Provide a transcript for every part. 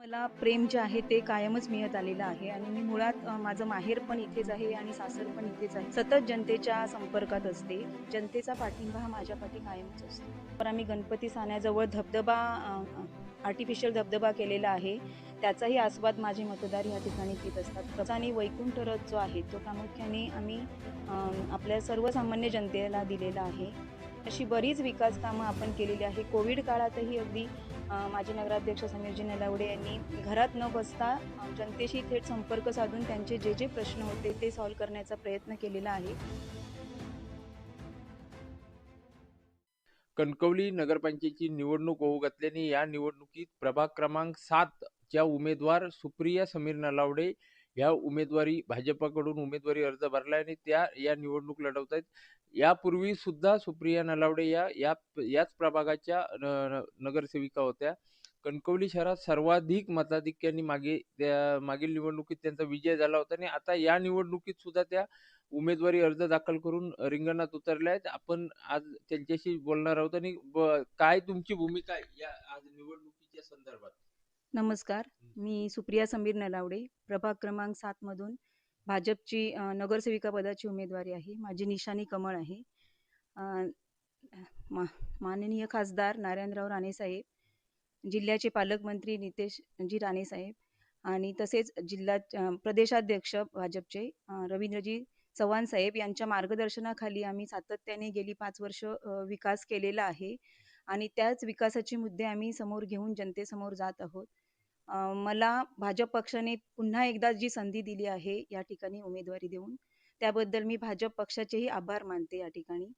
मला प्रेम जे आहे ते कायमच मिळत आलेलं आहे आणि मी मुळात माझं माहेर पण इथेच आहे आणि सासर पण इथेच आहे. सतत जनतेच्या संपर्कात असते. जनतेचा पाठिंबा हा माझ्या पाठी कायमच असतो. तर आम्ही गणपती साण्याजवळ धबधबा आर्टिफिशियल धबधबा केलेला आहे. त्याचाही आस्वाद माझे मतदार या ठिकाणी घेत असतात. तसा आणि वैकुंठ रथ जो आहे तो प्रामुख्याने आम्ही आपल्या सर्वसामान्य जनतेला दिलेला आहे. अशी बरीच विकास कामं आपण केलेली आहे. कोविड काळातही अगदी माजी नगराध्यक्ष समीरजी नलावडे यांनी घरात न बसता जनतेशी थेट संपर्क साधून त्यांचे जे जे प्रश्न होते ते सॉल्व्ह करण्याचा प्रयत्न केलेला आहे. कणकवली नगरपंचायतीची निवडणूक होऊ घातल्याने या निवडणुकीत प्रभाग क्रमांक सात च्या उमेदवार सुप्रिया समीर नलावडे ह्या उमेदवारी भाजपाकडून उमेदवारी अर्ज भरला आणि त्या या निवडणूक लढवत आहेत. यापूर्वी सुद्धा सुप्रिया नलावडे या या याच प्रभागाच्या न- नगरसेविका होत्या. कणकवली शहरात सर्वाधिक मताधिक्यांनी मागे त्या मागील निवडणुकीत त्यांचा विजय झाला होता आणि आता या निवडणुकीत सुद्धा त्या उमेदवारी अर्ज दाखल करून रिंगणात उतरल्या आहेत. आपण आज त्यांच्याशी बोलणार आहोत आणि काय तुमची भूमिका आहे या आज निवडणुकीच्या संदर्भात? नमस्कार. मी सुप्रिया समीर नलावडे प्रभाग क्रमांक सातमधून भाजपची नगरसेविका पदाची उमेदवारी आहे. माझी निशानी कमळ आहे. मा माननीय खासदार नारायणराव राणेसाहेब जिल्ह्याचे पालकमंत्री नितेशजी राणेसाहेब आणि तसेच जिल्हा प्रदेशाध्यक्ष भाजपचे रवींद्रजी चव्हाण साहेब यांच्या मार्गदर्शनाखाली आम्ही सातत्याने गेली पाच वर्ष विकास केलेला आहे. आणि त्याच विकासाचे मुद्दे आम्ही समोर घेऊन जनतेसमोर जात आहोत. मला भाजप पक्षाने पुन्हा एकदा जी संधी दिली आहे या ठिकाणी उमेदवारी देऊन त्याबद्दल मी भाजप पक्षाचेही आभार मानते या ठिकाणी.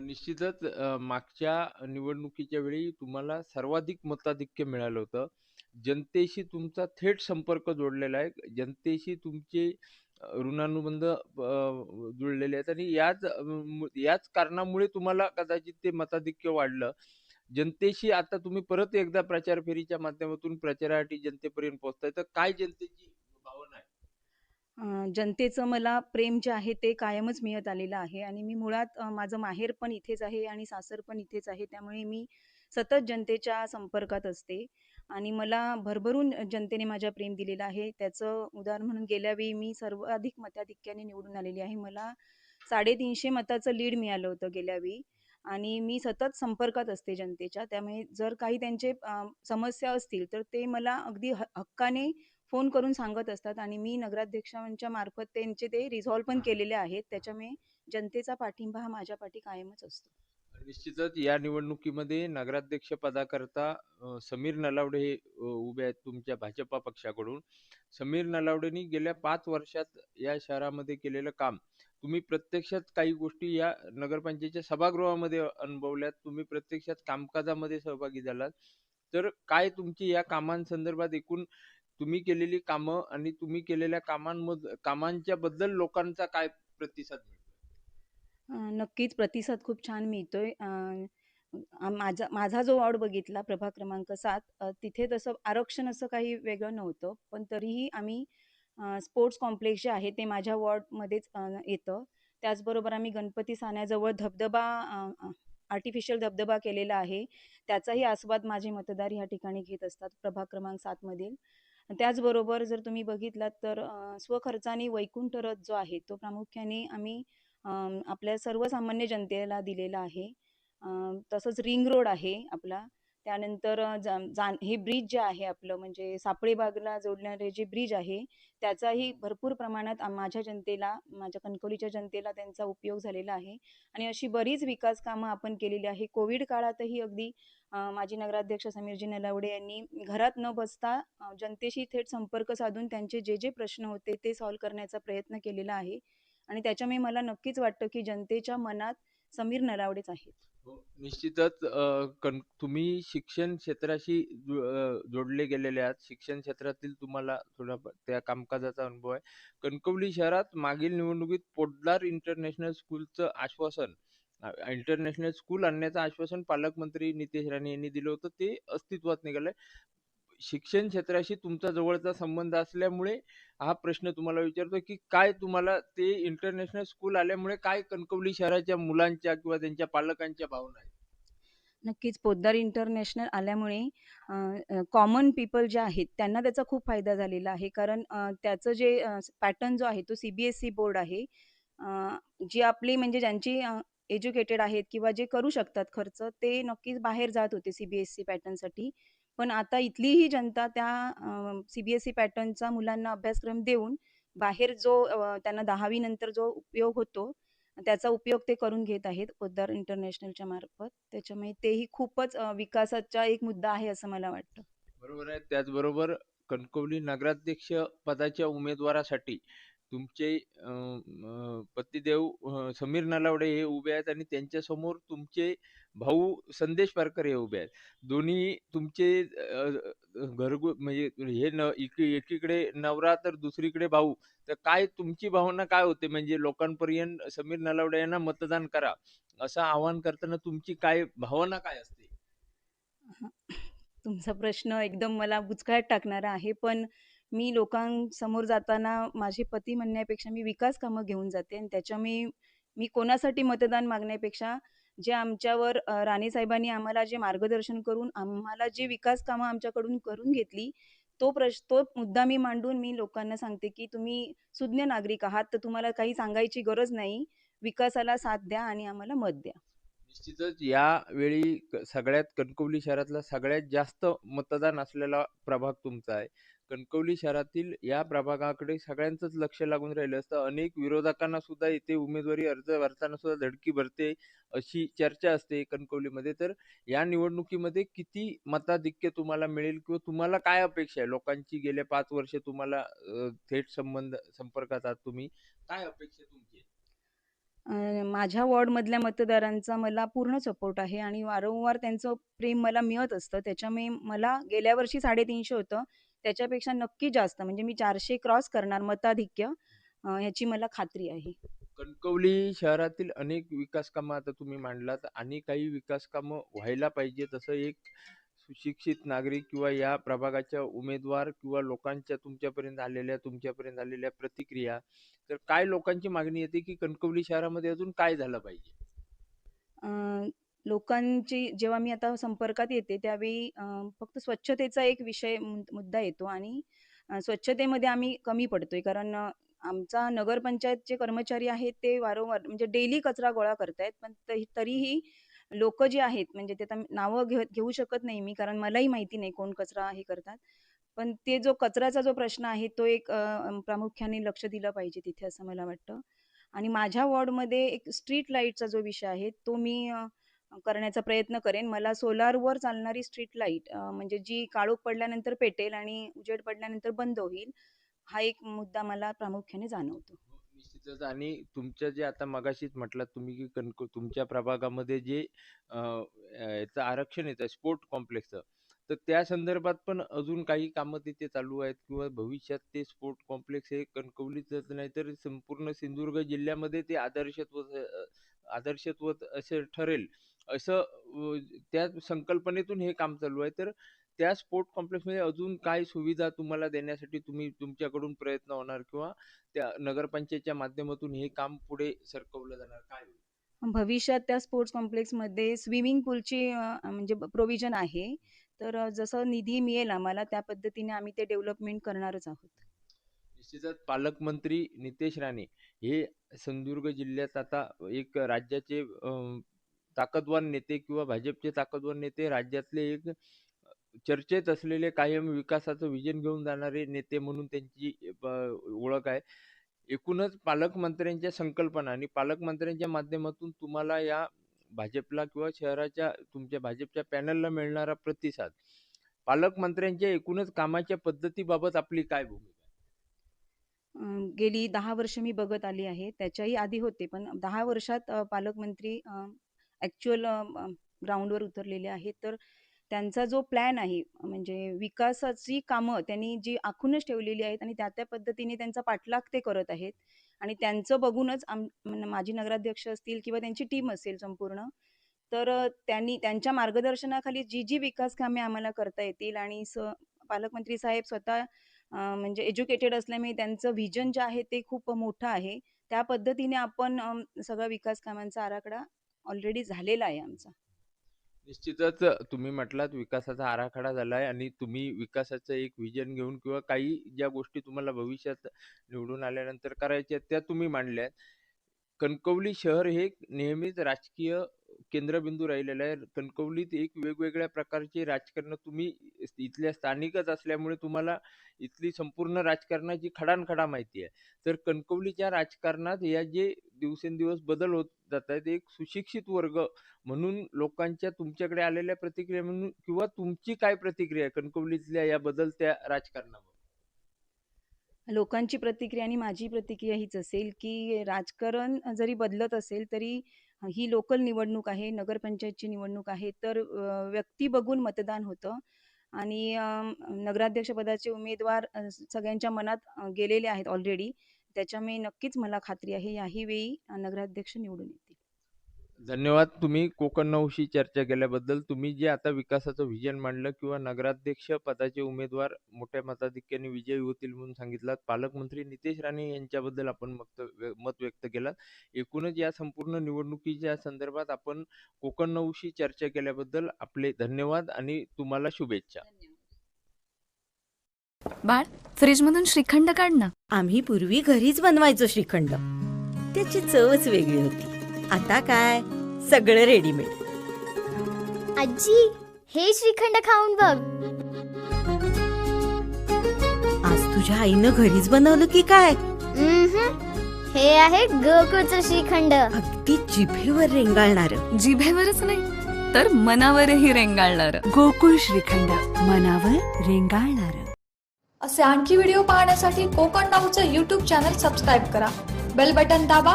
निश्चितच मागच्या निवडणुकीच्या वेळी तुम्हाला सर्वाधिक मताधिक्य मिळालं होतं. जनतेशी तुमचा थेट संपर्क जोडलेला आहे. जनतेशी तुमचे ऋणानुबंध जुळलेले आहेत. आणि याच मु- याच कारणामुळे तुम्हाला कदाचित ते मताधिक्य वाढलं. जनतेशी आता तुम्ही परत एकदा प्रचार फेरीच्या माध्यमातून प्रचारासाठी जनतेपर्यंत पोहोचताय. तर काय जनतेची भावना आहे? जनतेचं मला प्रेम जे आहे ते कायमच मिळत आलेलं आहे आणि मी मुळात माझं माहेर पण इथेच आहे आणि सासर पण इथेच आहे त्यामुळे मी सतत जनतेच्या संपर्कात असते. आणि मला भरभरून जनतेने माझ्या प्रेम दिलेलं आहे. त्याचं उदाहरण म्हणून गेल्यावेळी मी सर्वाधिक मताधिक्याने निवडून आलेली आहे. मला साडेतीनशे मताचं लीड मिळालं होतं गेल्यावेळी आणि मी सतत संपर्कात असते जनतेच्या. त्यामुळे जर काही त्यांचे समस्या असतील तर ते मला अगदी ह हक्काने फोन करून सांगत असतात आणि मी नगराध्यक्षांच्या मार्फत त्यांचे ते रिझॉल्व पण केलेले आहेत. त्याच्यामुळे जनतेचा पाठिंबा हा माझ्या पाठी कायमच असतो. निश्चितच या निवडणुकीमध्ये नगराध्यक्ष पदाकरता अ, समीर नलावडे हे अ, उभे आहेत तुमच्या भाजपा पक्षाकडून. समीर नलावडेंनी गेल्या पाच वर्षात या शहरामध्ये केलेलं काम. तुम्ही प्रत्यक्षात काही गोष्टी या नगरपंचायतीच्या सभागृहामध्ये अनुभवल्यात. तुम्ही प्रत्यक्षात कामकाजामध्ये सहभागी झालात. तर काय तुमची या कामांसंदर्भात एकूण तुम्ही केलेली कामं आणि तुम्ही केलेल्या कामांमध कामांच्या बद्दल लोकांचा काय प्रतिसाद मिळतो नक्कीच प्रतिसाद खूप छान मिळतोय. आहे माझा माझा जो वॉर्ड बघितला प्रभाग क्रमांक सात तिथे तसं आरक्षण असं काही वेगळं नव्हतं. पण तरीही आम्ही स्पोर्ट्स कॉम्प्लेक्स जे आहे ते माझ्या वॉर्डमध्येच येतं. त्याचबरोबर आम्ही गणपती साण्याजवळ धबधबा आर्टिफिशियल धबधबा केलेला आहे. त्याचाही आस्वाद माझे मतदार ह्या ठिकाणी घेत असतात प्रभाग क्रमांक सातमधील त्याचबरोबर जर तुम्ही बघितलात तर स्वखर्चाने वैकुंठ रथ जो आहे तो प्रामुख्याने आम्ही आपल्या सर्वसामान्य जनतेला दिलेला आहे. तसंच रिंग रोड आहे आपला. त्यानंतर जा जान हे ब्रिज जे आहे आपलं म्हणजे सापळेबागला जोडणारे जे ब्रिज आहे त्याचाही भरपूर प्रमाणात माझ्या जनतेला माझ्या कणकवलीच्या जनतेला त्यांचा उपयोग झालेला आहे. आणि अशी बरीच विकास कामं आपण केलेली आहे. कोविड काळातही अगदी माजी नगराध्यक्ष समीरजी नलावडे यांनी घरात न बसता जनतेशी थेट संपर्क साधून त्यांचे जे जे प्रश्न होते ते सॉल्व्ह करण्याचा प्रयत्न केलेला आहे. आणि त्याच्यामुळे मला नक्कीच वाटतं की जनतेच्या मनात समीर नलावडेच आहेत. हो, निश्चितच कण तुम्ही शिक्षण क्षेत्राशी जोडले गेलेले आहात. शिक्षण क्षेत्रातील तुम्हाला थोडा त्या कामकाजाचा अनुभव आहे. कणकवली शहरात मागील निवडणुकीत पोटदार इंटरनॅशनल स्कूलचं आश्वासन इंटरनॅशनल स्कूल आणण्याचं आश्वासन पालकमंत्री नितेश राणे यांनी दिलं होतं. ते अस्तित्वात निघालंय. शिक्षण क्षेत्राशी तुमचा जवळचा संबंध असल्यामुळे हा प्रश्न तुम्हाला विचारतो की काय तुम्हाला ते इंटरनॅशनल स्कूल आल्यामुळे काय कणकवली शहराच्या मुलांच्या किंवा त्यांच्या पालकांच्या भावना आहेत नक्कीच पोद्दार इंटरनॅशनल आल्यामुळे कॉमन पीपल जे आहेत त्यांना त्याचा खूप फायदा झालेला आहे. कारण त्याचं जे पॅटर्न जो आहे तो सी-बी-एस-ई बोर्ड आहे. जी आपली म्हणजे ज्यांची एज्युकेटेड आहेत किंवा जे करू शकतात खर्च ते नक्कीच बाहेर जात होते सी-बी-एस-ई पॅटर्नसाठी. पण आता इथलीही जनता त्या सीबीएसई सी-बी-एस-ई पॅटर्नचा मुलांना अभ्यासक्रम देऊन बाहेर जो त्यांना 10वी नंतर जो उपयोग होतो, त्याचा उपयोग ते करून घेत आहेत पोद्दार इंटरनॅशनलच्या मार्फत. त्याच्यामुळे तेही खूपच विकासाचा एक मुद्दा आहे असं मला वाटतं. बरोबर आहे. त्याचबरोबर कणकवली नगराध्यक्ष पदाच्या उमेदवारासाठी तुमचे पतिदेव समीर नलावडे हे उभे आहेत आणि त्यांच्यासमोर तुमचे भाऊ संदेश पारकर हे उभे आहेत. दोन्ही तुमचे घरगु म्हणजे हे न एकी एकीकडे नवरा तर दुसरीकडे भाऊ. तर काय तुमची भावना काय होते? म्हणजे लोकांपर्यंत समीर नलावडे यांना मतदान करा, असं आवाहन करताना तुमची काय भावना काय असते? तुमचा प्रश्न एकदम मला बुचकळ्यात टाकणारा आहे. पण मी लोकांसमोर जाताना माझे पती म्हणण्यापेक्षा मी विकास कामं घेऊन जाते आणि त्याच्यामुळे मी कोणासाठी मतदान मागण्यापेक्षा जे आमच्यावर अ, राणे साहेबांनी आम्हाला जे मार्गदर्शन करून आम्हाला जे विकास कामं आमच्याकडून करून घेतली, तो प्रश तो मुद्दा मी मांडून मी लोकांना सांगते, की तुम्ही सुज्ञ नागरिक आहात, तर तुम्हाला काही सांगायची गरज नाही. विकासाला साथ द्या आणि आम्हाला मत द्या. निश्चितच यावेळी सगळ्यात कणकवली शहरातला सगळ्यात जास्त मतदान असलेला प्रभाग तुमचा आहे. कणकवली शहरातील या प्रभागाकडे सगळ्यांचंच लक्ष लागून राहिलं असतं. अनेक विरोधकांना सुद्धा इथे उमेदवारी अर्ज भरताना सुद्धा धडकी भरते, अशी चर्चा असते कणकवलीमध्ये. तर या निवडणुकीमध्ये किती मताधिक्य तुम्हाला मिळेल किंवा तुम्हाला काय अपेक्षा आहे? लोकांची गेल्या पाच वर्ष तुम्हाला थेट संबंध संपर्कात आहात तुम्ही. काय अपेक्षा तुमची माझ्या वॉर्डमधल्या मतदारांचा मला पूर्ण सपोर्ट आहे आणि वारंवार त्यांचं प्रेम मला मिळत असतं. त्याच्यामुळे मला गेल्या वर्षी 350 होतं. त्याच्यापेक्षा नक्की जास्त म्हणजे मी 400 क्रॉस करणार मताधिक्य ह्याची मला खात्री आहे. कणकवली शहरातील अनेक विकास कामं आता तुम्ही मांडलात आणि काही विकास कामं व्हायला पाहिजे तसं एक सुशिक्षित नागरिक किंवा या प्रभागाच्या उमेदवार किंवा लोकांच्या तुमच्यापर्यंत आलेल्या तुमच्यापर्यंत आलेल्या प्रतिक्रिया तर काय लोकांची मागणी येते की कणकवली शहरामध्ये अजून काय झालं पाहिजे लोकांची जेव्हा मी आता संपर्कात येते त्यावेळी फक्त स्वच्छतेचा एक विषय मुद्दा येतो आणि स्वच्छतेमध्ये आम्ही कमी पडतोय. कारण आमचा नगरपंचायतचे कर्मचारी आहेत ते वारंवार म्हणजे डेली कचरा गोळा करतायत. पण तरी तरीही लोक जे आहेत म्हणजे ते आता नावं घेऊ शकत नाही मी कारण मलाही माहिती नाही कोण कचरा हे करतात. पण ते जो कचऱ्याचा जो प्रश्न आहे तो एक प्रामुख्याने लक्ष दिलं पाहिजे तिथे असं मला वाटतं. आणि माझ्या वॉर्डमध्ये एक स्ट्रीट लाईटचा जो विषय आहे तो मी करण्याचा प्रयत्न करेन. मला सोलारवर चालणारी स्ट्रीट लाइट म्हणजे जी काळोख पडल्यानंतर पेटेल आणि उजेड पडल्यानंतर बंद होईल, हा एक मुद्दा मला प्रामुख्याने जाणवतो. हो, निश्चितच आणि तुमच्या जे आता मगाशीच म्हटलात तुम्ही की कणक तुमच्या प्रभागामध्ये जे याचं आरक्षण येतं स्पोर्ट कॉम्प्लेक्सचं तर त्या संदर्भात पण अजून काही कामं तिथे चालू आहेत किंवा भविष्यात ते स्पोर्ट कॉम्प्लेक्स हे कणकवलीतच नाही तर संपूर्ण सिंधुदुर्ग जिल्ह्यामध्ये ते आदर्शत्व आदर्शत्व असे ठरेल असं त्या संकल्पनेतून हे काम चालू आहे तर त्या स्पोर्ट कॉम्प्लेक्समध्ये अजून काय सुविधा तुम्हाला देण्यासाठी तुम्ही तुमच्याकडून प्रयत्न होणार किंवा त्या नगरपंचायतच्या माध्यमातून हे काम पुढे सरकवलं जाणार काय? भविष्यात त्या स्पोर्ट्स कॉम्प्लेक्समध्ये स्विमिंग पूलची म्हणजे प्रोव्हिजन आहे. तर जसं निधी मिळेल आम्हाला त्या पद्धतीने आम्ही ते डेव्हलपमेंट करणारच आहोत. निश्चितच पालकमंत्री नितेश राणे हे सिंधुदुर्ग जिल्ह्यात आता एक राज्याचे ताकदवार ताकदवान नेते किंवा भाजपचे ताकदवान नेते राज्यातले एक चर्चेत असलेले कायम विकासाचं विजन घेऊन जाणारे नेते म्हणून त्यांची ओळख आहे. एकूणच पालकमंत्र्यांच्या संकल्पना आणि पालकमंत्र्यांच्या माध्यमातून तुम्हाला या भाजपला किंवा शहराच्या तुमच्या भाजपच्या पॅनलला मिळणारा प्रतिसाद पालकमंत्र्यांच्या एकूणच कामाच्या पद्धतीबाबत आपली काय भूमिका गेली दहा वर्ष मी बघत आली आहे. त्याच्याही आधी होते, पण दहा वर्षात पालकमंत्री ॲक्च्युअल ग्राउंडवर उतरलेले आहेत. तर त्यांचा जो प्लॅन आहे, म्हणजे विकासाची कामं त्यांनी जी आखूनच ठेवलेली आहेत आणि त्या-त्या पद्धतीने त्यांचा पाठलाग ते करत आहेत. आणि त्यांचं बघूनच आम म्हणजे माझी नगराध्यक्ष असतील किंवा त्यांची टीम असेल संपूर्ण, तर त्यांनी त्यांच्या मार्गदर्शनाखाली जी-जी विकास कामे आम्हाला करता येतील आणि स पालकमंत्री साहेब स्वतः म्हणजे एज्युकेटेड असल्यामुळे त्यांचं व्हिजन जे आहे ते खूप मोठं आहे. त्या पद्धतीने आपण सगळ्या विकास कामांचा आराखडा ऑलरेडी झालेला आहे आमचा. निश्चितच तुम्ही म्हटलात विकासाचा आराखडा झालाय आणि तुम्ही विकासाचं एक विजन घेऊन किंवा काही ज्या गोष्टी तुम्हाला भविष्यात निवडून आल्यानंतर करायच्या त्या तुम्ही मांडल्यात कणकवली शहर हे नेहमीच राजकीय केंद्रबिंदू राहिलेला आहे. कणकवलीत एक वेगवेगळ्या प्रकारचे राजकारण तुम्ही इथल्या स्थानिकच असल्यामुळे तुम्हाला इथली संपूर्ण राजकारणाची खडानखडा माहिती आहे. तर कणकवलीच्या राजकारणात या जे दिवसेंदिवस बदल होत जात आहेत एक सुशिक्षित वर्ग म्हणून लोकांच्या तुमच्याकडे आलेल्या प्रतिक्रिया म्हणून किंवा तुमची काय प्रतिक्रिया आहे कणकवलीतल्या या बदलत्या राजकारणावर? लोकांची प्रतिक्रिया आणि माझी प्रतिक्रिया हीच असेल की राजकारण जरी बदलत असेल तरी ही लोकल निवडणूक आहे नगरपंचायतची निवडणूक आहे तर व्यक्ती बघून मतदान होतं. आणि नगराध्यक्षपदाचे उमेदवार सगळ्यांच्या मनात गेलेले आहेत ऑलरेडी त्याच्यामुळे नक्कीच मला खात्री आहे याही वेळी नगराध्यक्ष निवडून येईल धन्यवाद. तुम्ही कोकण नऊशी चर्चा केल्याबद्दल. तुम्ही जे आता विकासाचं विजन मांडलं किंवा नगराध्यक्ष पदाचे उमेदवार मोठ्या मताधिक्याने विजयी होतील म्हणून सांगितलात. पालकमंत्री नितेश राणे यांच्याबद्दल आपण मत मत व्यक्त केलात. एकूणच या संपूर्ण निवडणुकीच्या संदर्भात आपण कोकण नऊशी चर्चा केल्याबद्दल आपले धन्यवाद आणि तुम्हाला शुभेच्छा. बाळ फ्रीजमधून श्रीखंड काढ ना. आम्ही पूर्वी घरीच बनवायचो श्रीखंड. त्याची चवच वेगळी होती. आता काय? सगळं रेडीमेड आजी हे श्रीखंड खाऊन बघ. आज तुझ्या आईनं घरीच बनवलं की काय? उम्हम. हे आहे गोकुळचं श्रीखंड. अगदी जिभेवर रेंगाळणार. जिभेवरच नाही तर मनावरही रेंगाळणार. गोकुळ श्रीखंड मनावर रेंगाळणार. असे आणखी व्हिडिओ पाहण्यासाठी कोकण नाऊचं यूट्यूब चॅनल सबस्क्राईब करा. बेल बटन दाबा